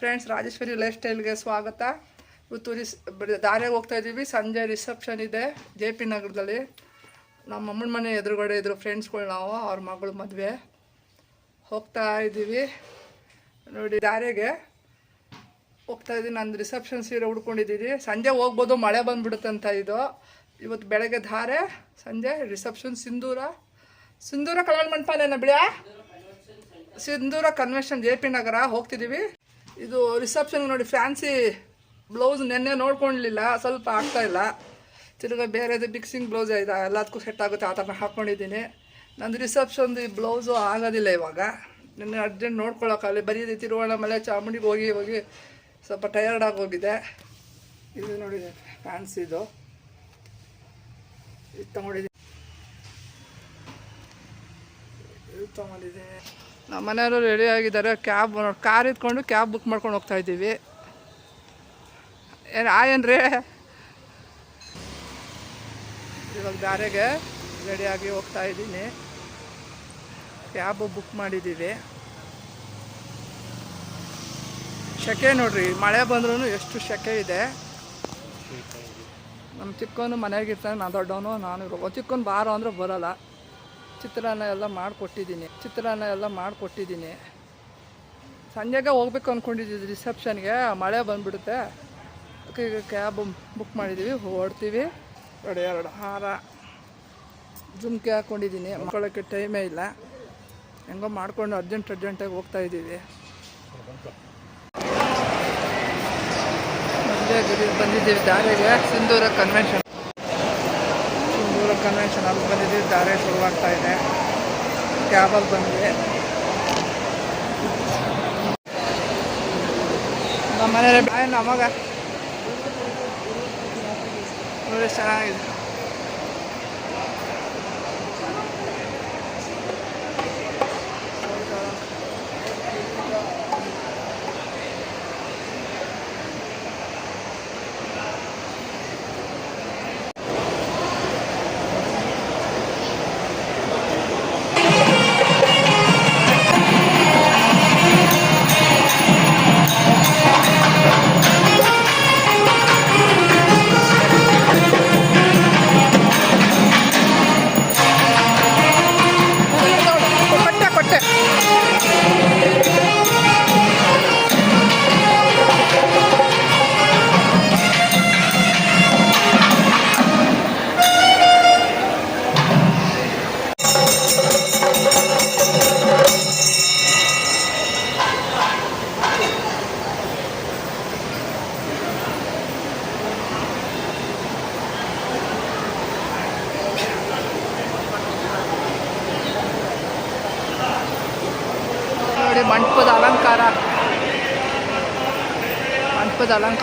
Friends Rajeshwari life ಸ್ಟೈಲ್ಗೆ ಸ್ವಾಗತ. ಇವತ್ತು ರಿಸ್ ಹೋಗ್ತಾ ಇದ್ದೀವಿ ಸಂಜೆ ರಿಸೆಪ್ಷನ್ ಇದೆ ಜೆ ಪಿ ನಗರದಲ್ಲಿ. ನಮ್ಮ ಅಮ್ಮನ ಮನೆ ಎದುರುಗಡೆ ಇದ್ರು ಫ್ರೆಂಡ್ಸ್ಗಳು ನಾವು, ಅವ್ರ ಮಗಳು ಮದುವೆ. ಹೋಗ್ತಾ ಇದ್ದೀವಿ ನೋಡಿ ದಾರಿಗೆ ಹೋಗ್ತಾ ಇದ್ದೀನಿ ನಾನು ರಿಸೆಪ್ಷನ್ ಸೀರೆ ಉಡ್ಕೊಂಡಿದ್ದೀನಿ ಸಂಜೆ ಹೋಗ್ಬೋದು, ಮಳೆ ಬಂದುಬಿಡುತ್ತಂತ ಇದು. ಇವತ್ತು ಬೆಳಗ್ಗೆ ಧಾರೆ, ಸಂಜೆ ರಿಸೆಪ್ಷನ್ ಸಿಂಧೂರ. ಸಿಂಧೂರ ಕಲ್ಯಾಣ ಮಂಟಪನೇನ ಬಿಡ್ಯಾ? Sindhura convention J P Nagar. ಹೋಗ್ತಿದ್ದೀವಿ ಇದು ರಿಸೆಪ್ಷನ್ ನೋಡಿ ಫ್ಯಾನ್ಸಿ ಬ್ಲೌಸ್ ನೆನ್ನೆ ನೋಡ್ಕೊಳ್ಲಿಲ್ಲ ಸ್ವಲ್ಪ ಆಗ್ತಾ ಇಲ್ಲ. ತಿರ್ಗಾ ಬೇರೆದು ಮಿಕ್ಸಿಂಗ್ ಬ್ಲೌಸ್ ಇದೆ, ಎಲ್ಲದಕ್ಕೂ ಸೆಟ್ ಆಗುತ್ತೆ, ಆ ಥರ ಹಾಕ್ಕೊಂಡಿದ್ದೀನಿ ನಂದು ರಿಸೆಪ್ಷನ್ದು ಈ ಬ್ಲೌಸು ಆಗೋದಿಲ್ಲ ಇವಾಗ. ನಿನ್ನೆ ಅರ್ಜೆಂಟ್ ನೋಡ್ಕೊಳ್ಳೋಕ್ಕಾಗಲಿ ಬರೀ ತಿರುವಣ್ಣಾಮಲೆ ಚಾಮುಂಡಿಗೆ ಹೋಗಿ ಹೋಗಿ ಸ್ವಲ್ಪ ಟಯರ್ಡ್ ಆಗಿ ಹೋಗಿದೆ. ಇದು ನೋಡಿ ಫ್ಯಾನ್ಸಿದು ಇದು ತಗೊಂಡಿದ್ದೀನಿ. ಇದು ತೊಗೊಂಡಿದ್ದೀನಿ. ಮನೆಯವರು ರೆಡಿ ಆಗಿದ್ದಾರೆ ಕ್ಯಾಬ್ ಕಾರ್ ಇದ್ಕೊಂಡು ಕ್ಯಾಬ್ ಬುಕ್ ಮಾಡ್ಕೊಂಡು ಹೋಗ್ತಾ ಇದ್ದೀವಿ. ಏನು ಆಯನ್ರಿ ಇವಾಗ ದಾರೆಗೆ ರೆಡಿಯಾಗಿ ಹೋಗ್ತಾ ಇದ್ದೀನಿ. ಕ್ಯಾಬ್ ಬುಕ್ ಮಾಡಿದ್ದೀವಿ. ಸೆಕೆ ನೋಡ್ರಿ, ಮಳೆ ಬಂದ್ರೂ ಎಷ್ಟು ಸೆಕೆ ಇದೆ. ನಮ್ಮ ಚಿಕ್ಕವನು ಮನೆಯಾಗಿರ್ತಾನೆ ನಾನು ದೊಡ್ಡವನು, ನಾನು ಚಿಕ್ಕವನು ಬಾರೋ ಅಂದರೆ ಬರೋಲ್ಲ. ಚಿತ್ರಾನ್ನ ಎಲ್ಲ ಮಾಡಿಕೊಟ್ಟಿದ್ದೀನಿ. ಚಿತ್ರಾನ್ನ ಎಲ್ಲ ಮಾಡಿಕೊಟ್ಟಿದ್ದೀನಿ. ಸಂಜೆಗೆ ಹೋಗ್ಬೇಕು ಅಂದ್ಕೊಂಡಿದ್ದೀವಿ ರಿಸೆಪ್ಷನ್ಗೆ ಮಳೆ ಬಂದ್ಬಿಡುತ್ತೆ. ಈಗ ಕ್ಯಾಬ್ ಬುಕ್ ಮಾಡಿದ್ದೀವಿ ಹೊರಡ್ತೀವಿ. ಎರಡು ಎರಡು. ಹಾರ ಜುಮ್ಕೆ ಹಾಕ್ಕೊಂಡಿದ್ದೀನಿ ಮಕ್ಕಳಕ್ಕೆ ಟೈಮೇ ಇಲ್ಲ. ಹೆಂಗೋ ಮಾಡ್ಕೊಂಡು ಅರ್ಜೆಂಟ್ ಅರ್ಜೆಂಟಾಗಿ ಹೋಗ್ತಾ ಇದ್ದೀವಿ ಬಂದಿದ್ದೀವಿ ದಾರಿಗೆ. ಸಿಂಧೂರ ಕನ್ವೆನ್ಷನ್ ಕನ್ವೆನ್ಷನ್ ಅಲ್ಲಿ ಬಂದಿದ್ದೀವಿ ದಾರೆ ಶುರುವಾಗ್ತಾ ಇದೆ. ಕ್ಯಾಬಲ್ಲಿ ಬಂದ್ವಿ ನಮ್ಮ ಮನೇಲಿ ಬಾಯ್ ನಮಗ ನೋಡಿ ಎಷ್ಟ್ ಚೆನ್ನಾಗಿದೆ.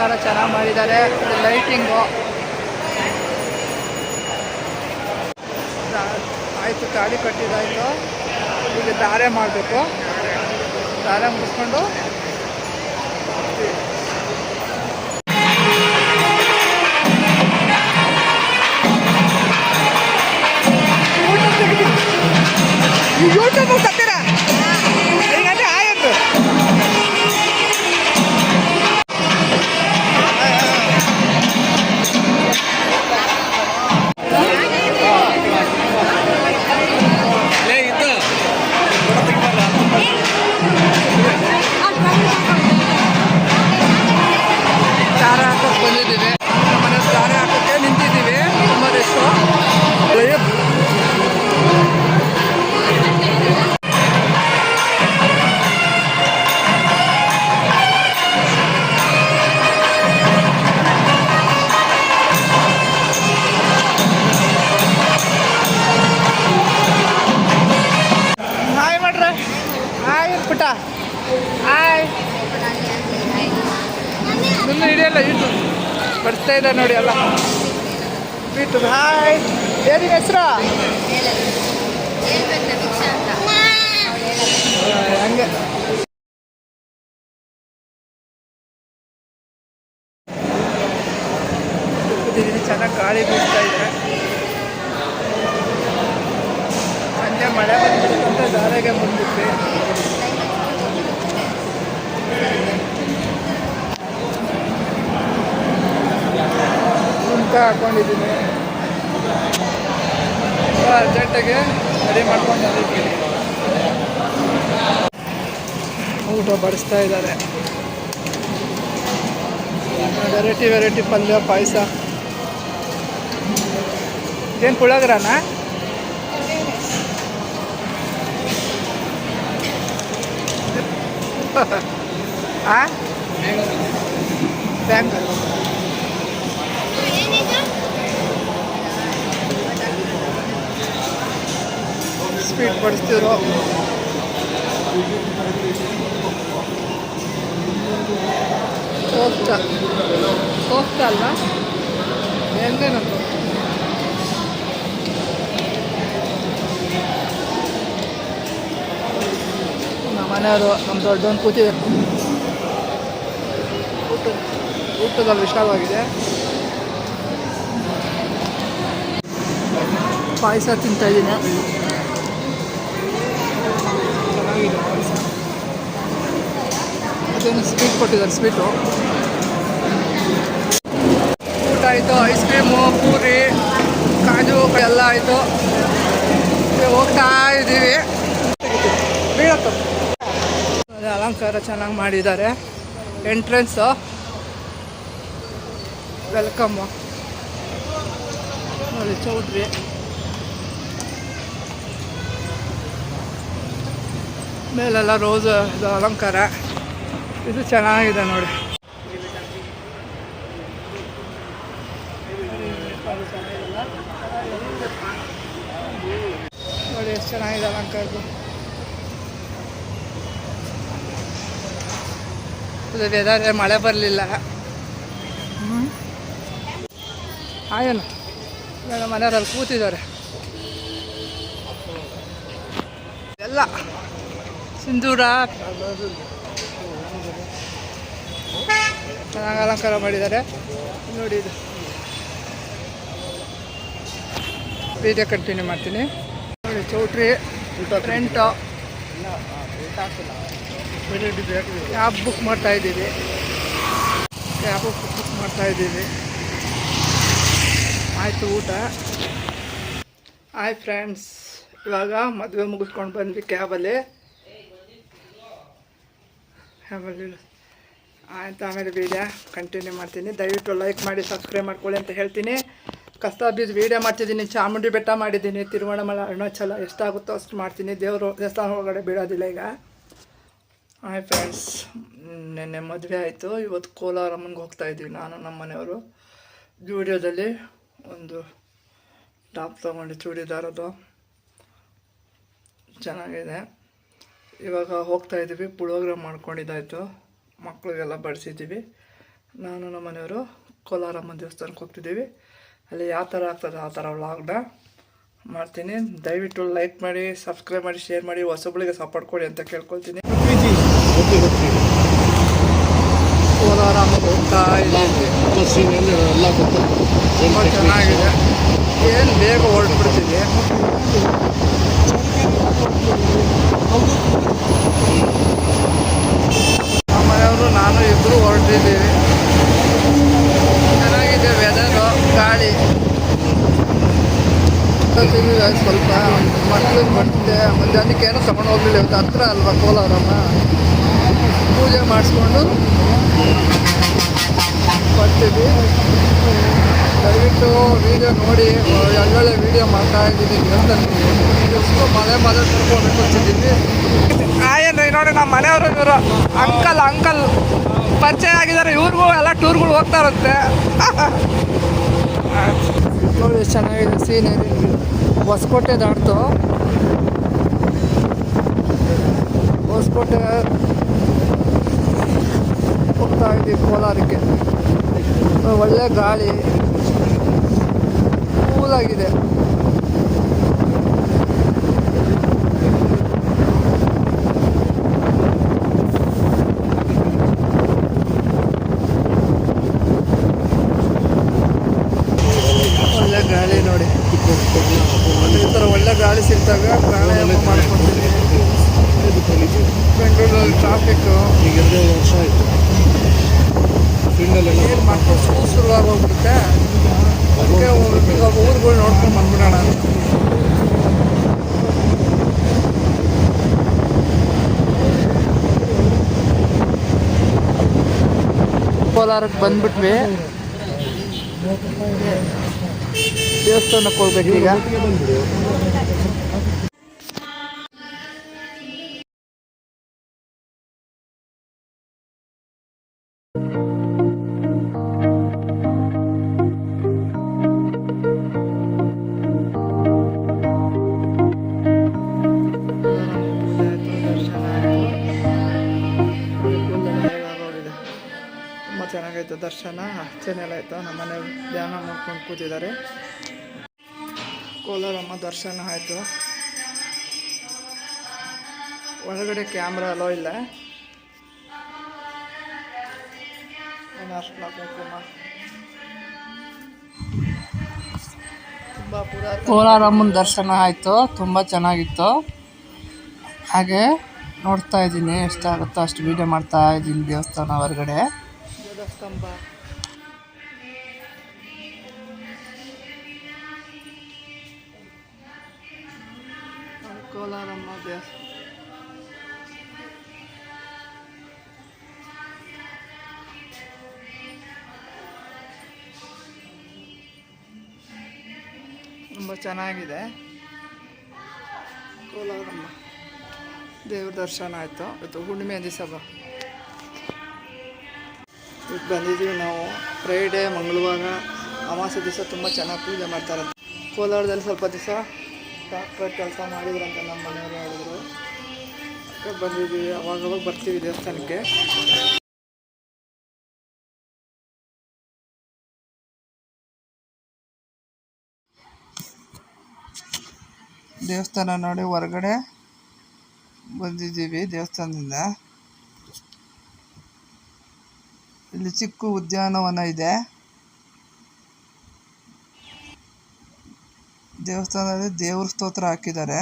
ಅಲಂಕಾರ ಚೆನ್ನಾಗಿ ಮಾಡಿದ್ದಾರೆ. ಲೈಟಿಂಗು. ಆಯಿತು ತಾಳಿ ಕಟ್ಟಿದಾಯಿತು ಈಗ ದಾರೆ ಮಾಡಬೇಕು. ದಾರೆ ಮುಗಿಸ್ಕೊಂಡು ಬಡಿಸ್ತಾ ಇದ್ದಾರೆ. ವೆರೈಟಿ ವೆರೈಟಿ ಪಲ್ಯ ಪಾಯಸ. ಏನು ಪುಳಗ್ರಾನ? ಸ್ವೀಟ್ ಬಡಿಸ್ತಿರೋ ಕೋಫ್ತ ಕೋಫ್ತ ಅಲ್ವಾ? ಎಣ್ಣೆನದು ನಮ್ಮ ಮನೆಯವರು, ನಮ್ಮ ದೊಡ್ಡವನು ಕೂತಿದೆ ಊಟ ಊಟದಲ್ಲಿ ವಿಶಾಲವಾಗಿದೆ. ಪಾಯಸ ತಿಂತಾ ಇದ್ದೀನಿ ಚೆನ್ನಾಗಿದೆ ಪಾಯಸ ಅದೇನು ಸ್ವೀಟ್ ಕೊಟ್ಟಿದ್ದಾರೆ, ಸ್ವೀಟು. ಊಟ ಆಯಿತು ಐಸ್ ಕ್ರೀಮು ಪೂರಿ, ಕಾಜು, ಎಲ್ಲ ಆಯಿತು. ಹೋಗ್ತಾ ಇದ್ದೀವಿ. ಬೀಳತ್ತು. ಅಲಂಕಾರ ಚೆನ್ನಾಗಿ ಮಾಡಿದ್ದಾರೆ. ಎಂಟ್ರೆನ್ಸು ವೆಲ್ಕಮ್ಮು ನೋಡಿ, ಚೌಟ್ರಿ. ಮೇಲೆಲ್ಲ ರೋಸ್ ಅಲಂಕಾರ. ಇದು ಚೆನ್ನಾಗಿದೆ ನೋಡಿ. ನೋಡಿ ಎಷ್ಟು ಚೆನ್ನಾಗಿದೆ ಅಲಂಕಾರದ್ದು. ಇದು ವೆದರ್ ಮಳೆ ಬರಲಿಲ್ಲ. ಆಯನು ಮನೆಯವರಲ್ಲಿ ಕೂತಿದ್ದಾರೆ. ಎಲ್ಲ ಸಿಂಧೂರ ಚೆನ್ನಾಗಿ ಅಲಂಕಾರ ಮಾಡಿದ್ದಾರೆ. ನೋಡಿ ಇದು. ಪೀಜೆ ಕಂಟಿನ್ಯೂ ಮಾಡ್ತೀನಿ. ನೋಡಿ ಚೌಟ್ರಿ ಫ್ರೆಂಟು ಕ್ಯಾಬ್ ಬುಕ್ ಮಾಡ್ತಾ ಇದ್ದೀವಿ. ಕ್ಯಾಬ್ ಬುಕ್ ಮಾಡ್ತಾ ಇದ್ದೀವಿ. ಆಯಿತು ಊಟ. ಹಾಯ್ ಫ್ರೆಂಡ್ಸ್ ಇವಾಗ ಮದುವೆ ಮುಗಿಸ್ಕೊಂಡು ಬಂದ್ವಿ ಕ್ಯಾಬಲ್ಲಿ ಕ್ಯಾಬಲ್ಲಿ ಆಯ್ತು, ಆಮೇಲೆ ವೀಡಿಯೋ ಕಂಟಿನ್ಯೂ ಮಾಡ್ತೀನಿ. ದಯವಿಟ್ಟು ಲೈಕ್ ಮಾಡಿ ಸಬ್ಸ್ಕ್ರೈಬ್ ಮಾಡ್ಕೊಳ್ಳಿ ಅಂತ ಹೇಳ್ತೀನಿ. ಕಷ್ಟ ಬೀಜ ವೀಡಿಯೋ ಮಾಡ್ತಿದ್ದೀನಿ. ಚಾಮುಂಡಿ ಬೆಟ್ಟ ಮಾಡಿದ್ದೀನಿ. ತಿರುವಣ್ಣಮಲ ಅರುಣಾಚಲ ಎಷ್ಟಾಗುತ್ತೋ ಅಷ್ಟು ಮಾಡ್ತೀನಿ. ದೇವರು ದೇವಸ್ಥಾನ ಒಳಗಡೆ ಬಿಡೋದಿಲ್ಲ ಈಗ. ಹಾಯ್ ಫ್ರೆಂಡ್ಸ್ ನಿನ್ನೆ ಮದುವೆ ಆಯಿತು. ಇವತ್ತು ಕೋಲಾರಮ್ಮನಿಗೆ ಹೋಗ್ತಾ ನಾನು, ನಮ್ಮ ಮನೆಯವರು. ಜೂಡಿಯೋದಲ್ಲಿ ಒಂದು ಟಾಪ್ ತೊಗೊಂಡು ಚೂಡಿದಾರದು ಚೆನ್ನಾಗಿದೆ. ಇವಾಗ ಹೋಗ್ತಾ ಇದ್ದೀವಿ ಪುಳಿಯೋಗರೆ ಮಾಡ್ಕೊಂಡಿದ್ದಾಯಿತು. ಮಕ್ಕಳಿಗೆಲ್ಲ ಬಡಿಸಿದ್ದೀವಿ. ನಾನು ನಮ್ಮ ಮನೆಯವರು ಕೋಲಾರಮ್ಮ ದೇವಸ್ಥಾನಕ್ಕೆ ಹೋಗ್ತಿದ್ದೀವಿ. ಅಲ್ಲಿ ಯಾವ ಥರ ಆಗ್ತದೆ ಆ ಥರ ವ್ಲಾಗ್ನ ಮಾಡ್ತೀನಿ. ದಯವಿಟ್ಟು ಲೈಕ್ ಮಾಡಿ ಸಬ್ಸ್ಕ್ರೈಬ್ ಮಾಡಿ ಶೇರ್ ಮಾಡಿ, ಹೊಸಬಳಿಗೆ ಸಪೋರ್ಟ್ ಕೊಡಿ ಅಂತ ಕೇಳ್ಕೊಳ್ತೀನಿ. ಕೋಲಾರಮ್ಮ ಚೆನ್ನಾಗಿದೆ. ಏನು ಬೇಗ ಹೊರಟ್ಬಿಡ್ತೀವಿ ಮನೆಯವರು ನಾನು ಇಬ್ಬರು ಹೊರಟಿದ್ದೀವಿ. ಚೆನ್ನಾಗಿದೆ ವೆದರು ಗಾಳಿ. ಸ್ವಲ್ಪ ಮಕ್ಕಳಿಗೆ ಬರ್ತಿದೆ ಮಧ್ಯಾಹ್ನಕ್ಕೆ ಏನೋ ತಗೊಂಡು ಹೋಗಲಿಲ್ಲ, ಇವತ್ತು ಹತ್ರ ಅಲ್ವಾ ಕೋಲಾರಮ್ಮ? ಪೂಜೆ ಮಾಡಿಸ್ಕೊಂಡು ಬರ್ತೀವಿ ದಯವಿಟ್ಟು ವಿಡಿಯೋ ನೋಡಿ, ಒಳ್ಳೊಳ್ಳೆ ವಿಡಿಯೋ ಮಾಡ್ತಾ ಇದ್ದೀನಿ ಮಳೆ ಮಳೆ ಮನೆ ಕರ್ಕೊಂಡು ಬರ್ತಿದ್ದೀವಿ ಏನ್ರಿ ನೋಡಿ ನಮ್ಮ ಮನೆಯವರು ಇವರು. Uncle uncle. ಪರಿಚಯ ಆಗಿದ್ದಾರೆ. ಇವ್ರಿಗೂ ಎಲ್ಲ ಟೂರ್ಗಳು ಹೋಗ್ತಾ ಇರುತ್ತೆ. ನೋಡಿ ಚೆನ್ನಾಗಿದೆ ಸೀನರಿ ಹೊಸಕೋಟೆ ದಾಟ್ತು. ಹೊಸಕೋಟೆ ಹೋಗ್ತಾ ಇದ್ದೀವಿ ಕೋಲಾರಕ್ಕೆ. ಒಳ್ಳೆ ಗಾಳಿ. ಕೂಲಾಗಿದೆ ಒಳ್ಳೆ ಗಾಳಿ ನೋಡಿ ಈ ಥರ ಒಳ್ಳೆ ಗಾಳಿ ಸಿಕ್ತಾಗ ಪ್ರಾಣಾಯಾಮ ಮಾಡ್ಕೊತೀನಿ ಬೆಂಗಳೂರಲ್ಲಿ ಟ್ರಾಫಿಕ್ಕು ಈಗ ಎರಡು ವರ್ಷ ಆಯಿತು ಫೀಲ್ಡಲ್ಲೆಲ್ಲ ಏನು ಮಾಡ್ಕೊಂಡು ಶೂ ಶುರುವಾಗಿ ಹೋಗ್ಬಿಡುತ್ತೆ ಅದಕ್ಕೆ ಇವಾಗ ಊರುಗಳು ನೋಡ್ಕೊಂಡು ಬಂದ್ಬಿಡೋಣ ಅಂತ. ಕೋಲಾರಕ್ಕೆ ಬಂದ್ಬಿಟ್ವಿ. ದೇವಸ್ಥಾನಕ್ಕೆ ಹೋಗ್ಬೇಕು ಚೆನ್ನಾಗೈತೆ ದರ್ಶನ. ಅರ್ಚನೆ ಎಲ್ಲ ಆಯಿತು ನಮ್ಮ ಮನೆ ಧ್ಯಾನ ಮಾಡ್ಕೊಂಡು ಕೂತಿದ್ದಾರೆ. ಕೋಲಾರಮ್ಮ ದರ್ಶನ ಆಯಿತು. ಒಳಗಡೆ ಕ್ಯಾಮ್ರಾ ಅಲೋ ಇಲ್ಲ. ಕೋಲಾರಮ್ಮನ ದರ್ಶನ ಆಯಿತು. ತುಂಬ ಚೆನ್ನಾಗಿತ್ತು. ಹಾಗೆ ನೋಡ್ತಾ ಇದ್ದೀನಿ. ಎಷ್ಟಾಗುತ್ತೋ ಅಷ್ಟು ವೀಡಿಯೋ ಮಾಡ್ತಾ ಇದ್ದೀನಿ ದೇವಸ್ಥಾನ ಹೊರಗಡೆ. ಧ್ವಜಸ್ತಂಭ ಕೋಲಾರಮ್ಮ ದೇವಸ್ಥಾನ ತುಂಬ ಚೆನ್ನಾಗಿದೆ. ಕೋಲಾರಮ್ಮ. ದೇವ್ರ ದರ್ಶನ ಆಯಿತು. ಇವತ್ತು ಹುಣ್ಣಿಮೆ ದಿವಸ ಇವತ್ತು ಬಂದಿದ್ದೀವಿ ನಾವು. ಫ್ರೈಡೇ ಮಂಗಳವಾರ, ಅಮಾವಾಸ್ಯೆ ದಿವಸ ತುಂಬ ಚೆನ್ನಾಗಿ ಪೂಜೆ ಮಾಡ್ತಾರೆ ಕೋಲಾರದಲ್ಲಿ ಸ್ವಲ್ಪ ದಿವಸ ಡಾಕ್ಟ್ರ್ ಕೆಲಸ ಮಾಡಿದ್ರಂತ ನಮ್ಮ ಮನೆಯವರು ಹೇಳಿದ್ರು. ಬಂದಿದ್ದೀವಿ. ಅವಾಗವಾಗ ಬರ್ತೀವಿ ದೇವಸ್ಥಾನಕ್ಕೆ. ದೇವಸ್ಥಾನ ನೋಡಿ ಹೊರಗಡೆ ಬಂದಿದ್ದೀವಿ ದೇವಸ್ಥಾನದಿಂದ. ಇಲ್ಲಿ ಚಿಕ್ಕ ಉದ್ಯಾನವನ ಇದೆ. ದೇವಸ್ಥಾನದಲ್ಲಿ ದೇವ್ರ ಸ್ತೋತ್ರ ಹಾಕಿದ್ದಾರೆ.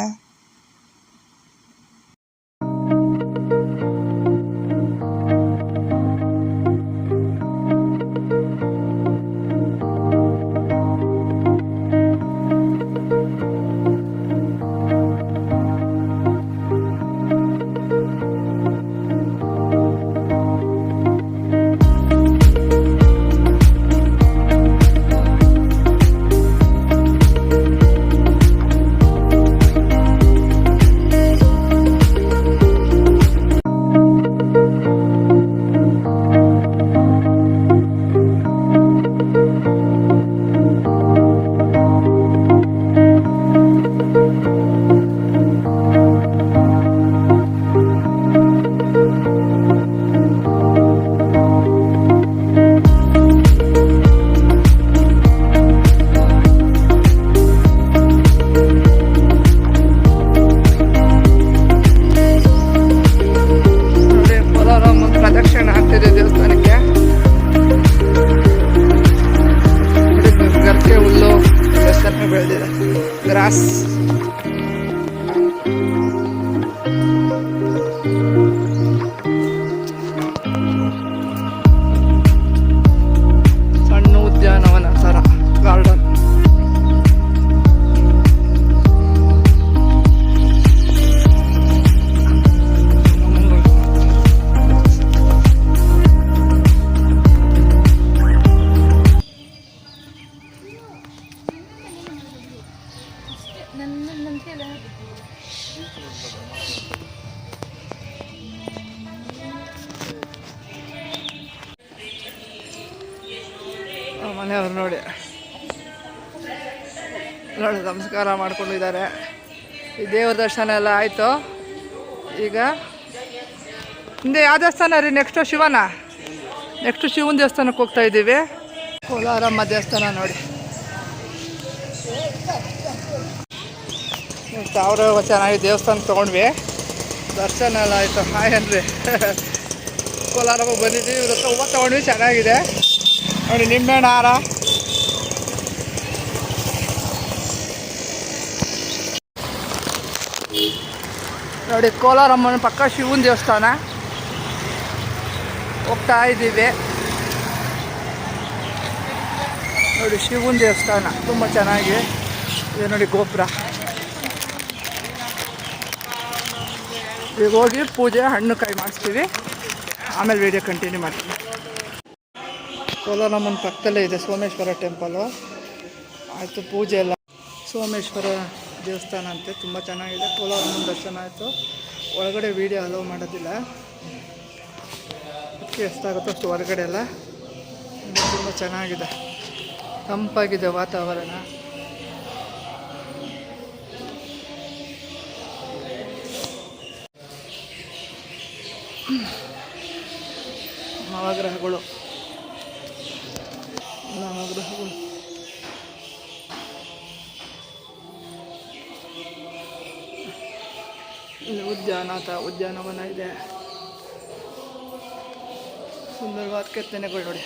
ನೋಡಿ ನಮಸ್ಕಾರ ಮಾಡ್ಕೊಂಡಿದ್ದಾರೆ. ಈ ದೇವ್ರ ದರ್ಶನ ಎಲ್ಲ ಆಯಿತು. ಈಗ ಹಿಂದೆ ಯಾವ ದೇವಸ್ಥಾನ ರೀ? ನೆಕ್ಸ್ಟು ಶಿವನ? ನೆಕ್ಸ್ಟು ಶಿವನ ದೇವಸ್ಥಾನಕ್ಕೆ ಹೋಗ್ತಾ ಇದ್ದೀವಿ. ಕೋಲಾರಮ್ಮ ದೇವಸ್ಥಾನ ನೋಡಿ. ಸಾವಿರ ಚೆನ್ನಾಗಿ ದೇವಸ್ಥಾನ ತೊಗೊಂಡ್ವಿ. ದರ್ಶನ ಎಲ್ಲ ಆಯಿತು. ಹಾಯ್ ಅನ್ರಿ. ಕೋಲಾರಮ್ಮ ಬಂದಿದ್ದೀವಿ. ಇವ್ರ ಹತ್ರ ಹೂವು ತೊಗೊಂಡ್ವಿ. ಚೆನ್ನಾಗಿದೆ. ನೋಡಿ ನಿಂಬೆಹಣ್ಣು ಹಾರ ನೋಡಿ, ಕೋಲಾರಮ್ಮನ ಪಕ್ಕ ಶಿವನ ದೇವಸ್ಥಾನ. ಹೋಗ್ತಾ ಇದ್ದೀವಿ. ನೋಡಿ, ಶಿವನ ದೇವಸ್ಥಾನ, ತುಂಬ ಚೆನ್ನಾಗಿ ಇದೆ ನೋಡಿ ಗೋಪುರ. ಈಗ ಹೋಗಿ ಪೂಜೆ, ಹಣ್ಣು ಕಾಯಿ ಮಾಡಿಸ್ತೀವಿ. ಆಮೇಲೆ ವಿಡಿಯೋ ಕಂಟಿನ್ಯೂ ಮಾಡ್ತೀವಿ ಕೋಲಾರಮ್ಮನ ಪಕ್ಕದಲ್ಲೇ ಇದೆ ಸೋಮೇಶ್ವರ ಟೆಂಪಲು ಆಯಿತು, ಪೂಜೆ ಎಲ್ಲ. ಸೋಮೇಶ್ವರ ದೇವಸ್ಥಾನ ಅಂತೆ, ತುಂಬ ಚೆನ್ನಾಗಿದೆ. ಕೋಲಾರಮ್ಮನ ದರ್ಶನ ಆಯಿತು. ಒಳಗಡೆ ವೀಡಿಯೋ ಅಲೋ ಮಾಡೋದಿಲ್ಲ. ಅದಕ್ಕೆ ಎಷ್ಟಾಗುತ್ತೋ ಅಷ್ಟು ಹೊರಗಡೆ ಎಲ್ಲ ತುಂಬ ಚೆನ್ನಾಗಿದೆ. ತಂಪಾಗಿದೆ ವಾತಾವರಣ. ನವಗ್ರಹಗಳು. ನವಗ್ರಹಗಳು. ಉದ್ಯಾನ ತ ಉದ್ಯಾನವನ ಇದೆ ಸುಂದರವಾದ ಕೆತ್ತನೆಗಳು ನೋಡಿ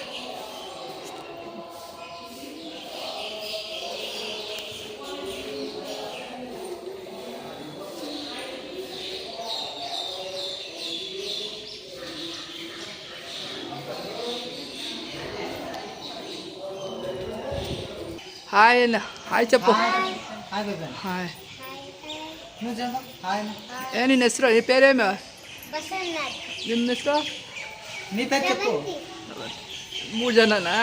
ಹಾಯ್ ಅಣ್ಣ ಹಾಯ್ ಚಪ್ಪು ಹಾಯ್ ಏ ನಿನ್ನ ಹೆಸರು ಈ ಪೇರೇನು ನಿಮ್ಮ ಹೆಸರು ಮೂರು ಜನನಾ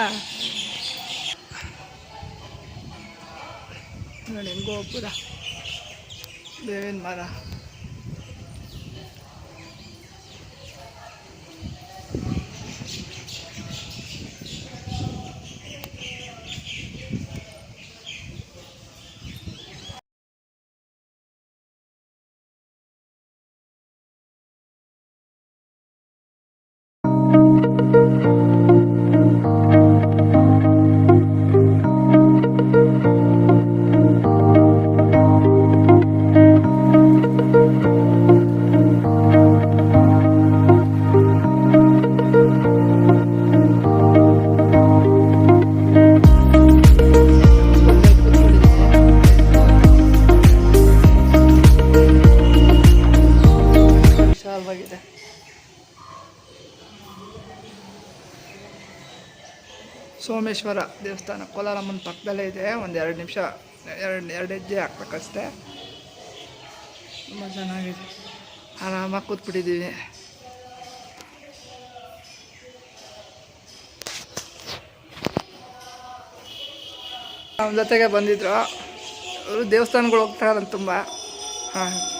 ನೋಡಿ ಹೆಂಗೋ ಒಬ್ಬರ ಬೇವಿನ ಮರ ಸೋಮೇಶ್ವರ ದೇವಸ್ಥಾನ ಕೋಲಾರಮ್ಮನ ಪಕ್ಕದಲ್ಲೇ ಇದೆ. ಒಂದು ಎರಡು ನಿಮಿಷ, ಎರಡು ಎರಡು ಹೆಜ್ಜೆ ಹಾಕ್ಬೇಕಷ್ಟೆ. ತುಂಬ ಚೆನ್ನಾಗಿದೆ. ಆರಾಮಾಗಿ ಕೂತ್ಬಿಟ್ಟಿದ್ದೀವಿ ನಮ್ಮ ಜೊತೆಗೆ ಬಂದಿದ್ರು. ಅವರು ದೇವಸ್ಥಾನಗಳು ಹೋಗ್ತಾರಂತ ತುಂಬ. ಹಾಂ.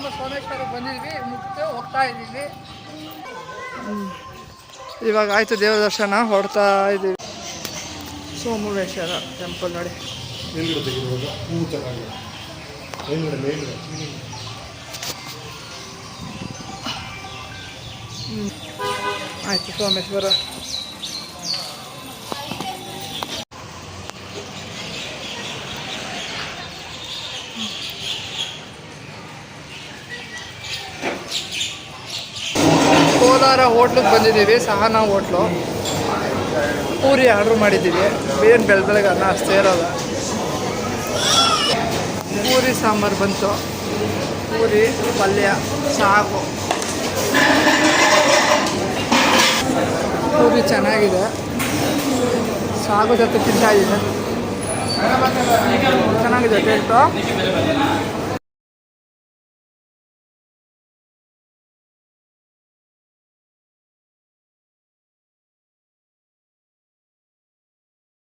ಕೋಲಾರಮ್ಮ ಸೋಮೇಶ್ವರ ಬಂದಿದ್ವಿ ಮುಗಿತು ಹೋಗ್ತಾ ಇದ್ದೀವಿ. ಇವಾಗ ಆಯಿತು ದೇವ ದರ್ಶನ ಹೊಡ್ತಾ ಇದ್ದೀವಿ. ಸೋಮೇಶ್ವರ ಟೆಂಪಲ್ ನೋಡಿ. ಆಯಿತು ಸೋಮೇಶ್ವರ. ಕೋಲಾರ ಹೋಟ್ಲಿಗೆ ಬಂದಿದ್ದೀವಿ, ಸಹನಾ ಹೋಟ್ಲು. ಪೂರಿ ಆರ್ಡ್ರ್ ಮಾಡಿದ್ದೀವಿ. ಏನು ಬೆಳ ಬೆಳಗ್ಗೆ ಅನ್ನ ಅಷ್ಟೇ ಇರೋಲ್ಲ ಪೂರಿ ಸಾಂಬಾರು ಬಂತು. ಪೂರಿ, ಪಲ್ಯ, ಸಾಗು. ಪೂರಿ ಚೆನ್ನಾಗಿದೆ. ಸಾಗು ಜೊತೆ ತಿಂತಾ ಇದ್ದೀನಿ. ಚೆನ್ನಾಗಿದೆ ಟೇಸ್ಟು